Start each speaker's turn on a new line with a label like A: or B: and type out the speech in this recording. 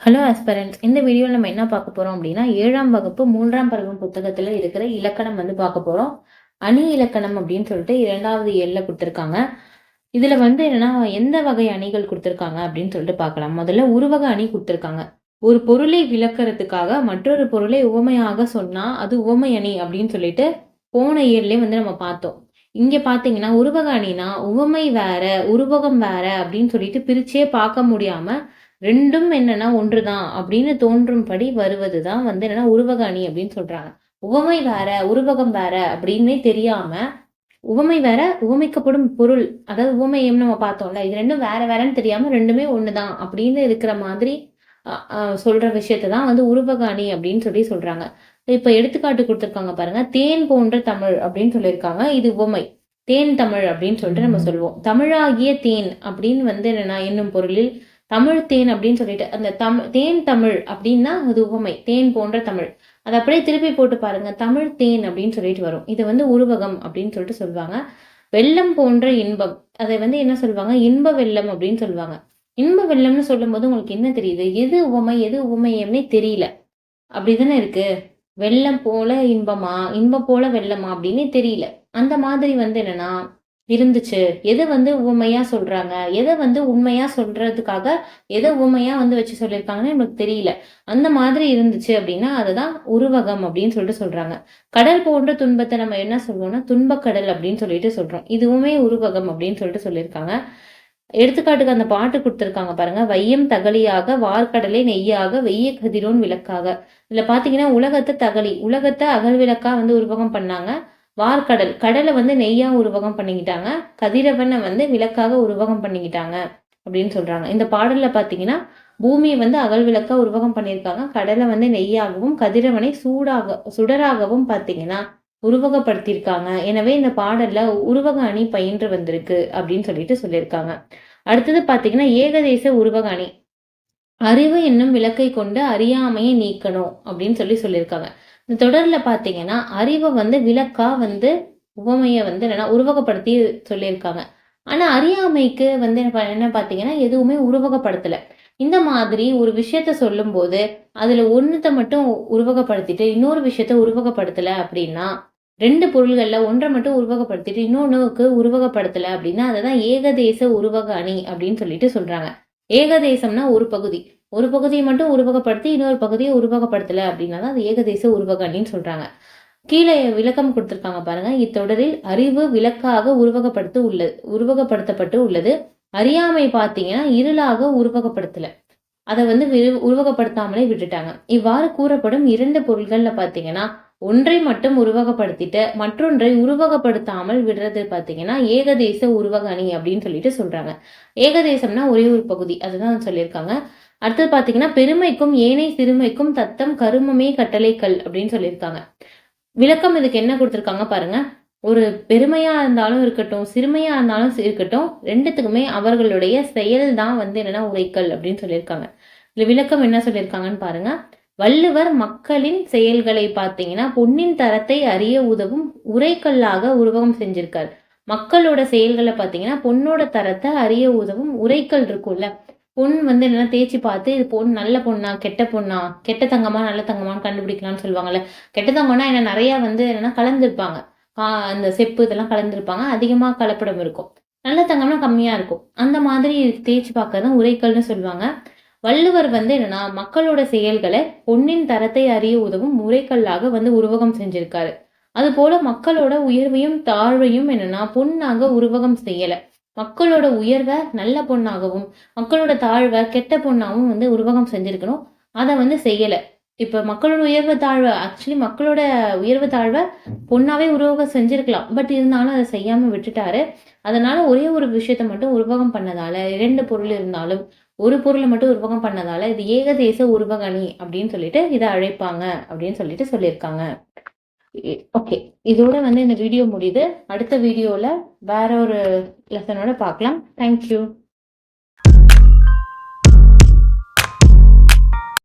A: Hello அஸ்பரன்ஸ் இந்த வீடியோவில் நம்ம என்ன பார்க்க போகிறோம் அப்படின்னா ஏழாம் வகுப்பு மூன்றாம் பருவம் புத்தகத்தில் இருக்கிற இலக்கணம் வந்து பார்க்க போகிறோம் அணி இலக்கணம் அப்படின்னு சொல்லிட்டு இரண்டாவது ஏழில் கொடுத்துருக்காங்க. இதில் வந்து என்னன்னா எந்த வகை அணிகள் கொடுத்துருக்காங்க அப்படின்னு சொல்லிட்டு பார்க்கலாம். முதல்ல உருவக அணி கொடுத்துருக்காங்க. ஒரு பொருளை விளக்கிறதுக்காக மற்றொரு பொருளை உவமையாக சொன்னால் அது உவமை அணி அப்படின்னு சொல்லிட்டு போன இயர்லேயே வந்து நம்ம பார்த்தோம். இங்கே பார்த்தீங்கன்னா உருவக அணினா உவமை வேற உருவகம் வேற அப்படின்னு சொல்லிட்டு பிரிச்சே பார்க்க முடியாமல் ரெண்டும் என்னன்னா ஒன்றுதான் அப்படின்னு தோன்றும்படி வருவது தான் வந்து என்னன்னா உருவக அணி அப்படின்னு சொல்றாங்க. உவமை வேற உருவகம் வேற அப்படின்னே தெரியாம உவமை வேற உவமைக்கப்படும் பொருள். அதாவது உவமையம் நம்ம பார்த்தோம்ல இது ரெண்டும் வேற வேறன்னு தெரியாம ரெண்டுமே ஒண்ணுதான் அப்படின்னு இருக்கிற மாதிரி சொல்ற விஷயத்த தான் வந்து உருவக அணி அப்படின்னு சொல்லி சொல்றாங்க. இப்ப எடுத்துக்காட்டு கொடுத்துருக்காங்க பாருங்க தேன் போன்ற தமிழ் அப்படின்னு சொல்லியிருக்காங்க. இது உவமை. தேன் தமிழ் அப்படின்னு சொல்லிட்டு நம்ம சொல்லுவோம். தமிழாகிய தேன் அப்படின்னு வந்து என்னன்னா என்னும் பொருளில் தமிழ் தேன் அப்படின்னு சொல்லிட்டு அந்த தமிழ் தேன் தமிழ் அப்படின்னா அது உவமை தேன் போன்ற தமிழ். அதை அப்படியே திருப்பி போட்டு பாருங்க தமிழ் தேன் அப்படின்னு சொல்லிட்டு வரும். இது வந்து உருவகம் அப்படின்னு சொல்லிட்டு சொல்லுவாங்க. வெள்ளம் போன்ற இன்பம் அதை வந்து என்ன சொல்லுவாங்க? இன்ப வெள்ளம் அப்படின்னு சொல்லுவாங்க. இன்ப வெள்ளம்னு சொல்லும்போது உங்களுக்கு என்ன தெரியுது? எது உவமை எது உவமையம்னே தெரியல. அப்படிதானே இருக்கு. வெள்ளம் போல இன்பமா இன்பம் போல வெள்ளமா அப்படின்னு தெரியல. அந்த மாதிரி வந்து என்னன்னா இருந்துச்சு. எதை வந்து உண்மையா சொல்றாங்க? எதை வந்து உண்மையா சொல்றதுக்காக எதை உண்மையா வந்து வச்சு சொல்லியிருக்காங்கன்னு எனக்கு தெரியல. அந்த மாதிரி இருந்துச்சு அப்படின்னா அதுதான் உருவகம் அப்படின்னு சொல்லிட்டு சொல்றாங்க. கடல் போன்ற துன்பத்தை நம்ம என்ன சொல்லுவோம்னா துன்பக்கடல் அப்படின்னு சொல்லிட்டு சொல்றோம். இதுவுமே உருவகம் அப்படின்னு சொல்லிட்டு சொல்லியிருக்காங்க. எடுத்துக்காட்டுக்கு அந்த பாட்டு கொடுத்துருக்காங்க பாருங்க. வையம் தகலியாக வார்க்கடலை நெய்யாக வெய்ய கதிரோன் விளக்காக. இதுல பாத்தீங்கன்னா உலகத்தை தகலி உலகத்தை அகல் விளக்கா வந்து உருவகம் பண்ணாங்க. வார்கடல் கடலை வந்து நெய்யாக உருவகம் பண்ணிக்கிட்டாங்க. கதிரவனை வந்து விளக்காக உருவகம் பண்ணிக்கிட்டாங்க அப்படின்னு சொல்கிறாங்க இந்த பாடலில் பார்த்தீங்கன்னா பூமியை வந்து அகல் விளக்காக உருவகம் பண்ணியிருக்காங்க. கடலை வந்து நெய்யாகவும் கதிரவனை சூடாக சுடராகவும் பார்த்தீங்கன்னா உருவகப்படுத்தியிருக்காங்க. எனவே இந்த பாடலில் உருவக அணி பயின்று வந்திருக்கு அப்படின்னு சொல்லிட்டு சொல்லியிருக்காங்க. அடுத்தது பார்த்தீங்கன்னா ஏகதேச உருவக அணி. அறிவு என்னும் விளக்கை கொண்டு அறியாமையை நீக்கணும் அப்படின்னு சொல்லி சொல்லியிருக்காங்க. இந்த தொடரில் பார்த்தீங்கன்னா அறிவை வந்து விளக்கா வந்து உவமையை வந்து என்னன்னா உருவகப்படுத்தி சொல்லியிருக்காங்க. ஆனால் அறியாமைக்கு வந்து என்ன பார்த்தீங்கன்னா எதுவுமே உருவகப்படுத்தலை. இந்த மாதிரி ஒரு விஷயத்த சொல்லும்போது அதில் ஒன்றுத்தை மட்டும் உருவகப்படுத்திட்டு இன்னொரு விஷயத்த உருவகப்படுத்தலை அப்படின்னா ரெண்டு பொருள்களில் ஒன்றை மட்டும் உருவகப்படுத்திட்டு இன்னொன்றுக்கு உருவகப்படுத்தலை அப்படின்னா அதை தான் ஏகதேச உருவக அணி அப்படின்னு சொல்லிட்டு சொல்கிறாங்க ஏகதேசம்னா ஒரு பகுதி. ஒரு பகுதியை மட்டும் உருவகப்படுத்தி இன்னொரு பகுதியை உருவகப்படுத்தலை அப்படின்னா தான் அது ஏகதேச உருவக அணின்னு சொல்கிறாங்க கீழே விளக்கம் கொடுத்துருக்காங்க பாருங்க. இத்தொடரில் அறிவு விளக்காக உருவகப்படுத்த உள்ளது உருவகப்படுத்தப்பட்டு உள்ளது. அறியாமை பார்த்தீங்கன்னா இருளாக உருவகப்படுத்தல. அதை வந்து உருவகப்படுத்தாமலே விட்டுட்டாங்க. இவ்வாறு கூறப்படும் இரண்டு பொருள்கள்ல பார்த்தீங்கன்னா ஒன்றை மட்டும் உருவகப்படுத்திட்டு மற்றொன்றை உருவகப்படுத்தாமல் விடுறது பார்த்தீங்கன்னா ஏகதேச உருவக அணி அப்படின்னு சொல்லிட்டு சொல்றாங்க. ஏகதேசம்னா ஒரே ஒரு பகுதி. அதுதான் சொல்லியிருக்காங்க. அடுத்தது பார்த்தீங்கன்னா பெருமைக்கும் ஏனை சிறுமைக்கும் தத்தம் கருமமே கட்டளைக்கல் அப்படின்னு சொல்லியிருக்காங்க. விளக்கம் இதுக்கு என்ன கொடுத்துருக்காங்க பாருங்க. ஒரு பெருமையா இருந்தாலும் இருக்கட்டும் சிறுமையா இருந்தாலும் இருக்கட்டும் ரெண்டுத்துக்குமே அவர்களுடைய செயல் தான் வந்து என்னன்னா உரைக்கல் அப்படின்னு சொல்லியிருக்காங்க. இந்த விளக்கம் என்ன சொல்லியிருக்காங்கன்னு பாருங்க. வள்ளுவர் மக்களின் செயல்களை பார்த்தீங்கன்னா பொன்னின் தரத்தை அறிய உதவும் உரைக்கல்லாக உருவகம் செஞ்சிருக்கார். மக்களோட செயல்களை பார்த்தீங்கன்னா பொண்ணோட தரத்தை அறிய உதவும் உரைக்கல் இருக்கும்ல. பொன் வந்து என்னென்னா தேய்ச்சி பார்த்து இது பொண்ணு நல்ல பொண்ணா கெட்ட பொண்ணா கெட்ட தங்கமா நல்ல தங்கமான்னு கண்டுபிடிக்கலாம்னு சொல்லுவாங்கல்ல. கெட்ட தங்கம்னா என்ன நிறைய வந்து என்னென்னா கலந்துருப்பாங்க. அந்த செப்பு இதெல்லாம் கலந்துருப்பாங்க. அதிகமாக கலப்படம் இருக்கும். நல்ல தங்கம்னா கம்மியாக இருக்கும். அந்த மாதிரி தேய்ச்சி பார்க்க தான் உரைக்கல்னு சொல்லுவாங்க. வள்ளுவர் வந்து என்னன்னா மக்களோட செயல்களை பொன்னின் தரத்தை அறிய உதவும் முறைக்கல்லாக வந்து உருவகம் செஞ்சிருக்காரு. அதுபோல மக்களோட உயர்வையும் தாழ்வையும் என்னன்னா பொண்ணாக உருவகம் செய்யலை. மக்களோட உயர்வை நல்ல பொண்ணாகவும் மக்களோட தாழ்வை கெட்ட பொண்ணாகவும் வந்து உருவகம் செஞ்சுருக்கணும். அதை வந்து செய்யலை. இப்போ மக்களோட உயர்வு தாழ்வை ஆக்சுவலி மக்களோட உயர்வு தாழ்வை பொண்ணாவே உருவகம் செஞ்சுருக்கலாம். பட் இருந்தாலும் அதை செய்யாமல் விட்டுட்டாரு. அதனால ஒரே ஒரு விஷயத்த மட்டும் உருவகம் பண்ணதால இரண்டு பொருள் இருந்தாலும் ஒரு பொருளை மட்டும் உருவகம் பண்ணதால இது ஏகதேச உருவகணி அப்படின்னு சொல்லிட்டு இதை அழைப்பாங்க அப்படின்னு சொல்லிட்டு சொல்லியிருக்காங்க. ஓகே இதோட வந்து இந்த வீடியோ முடியுது. அடுத்த வீடியோவில் வேற ஒரு லெசனோட பார்க்கலாம். தேங்க்யூ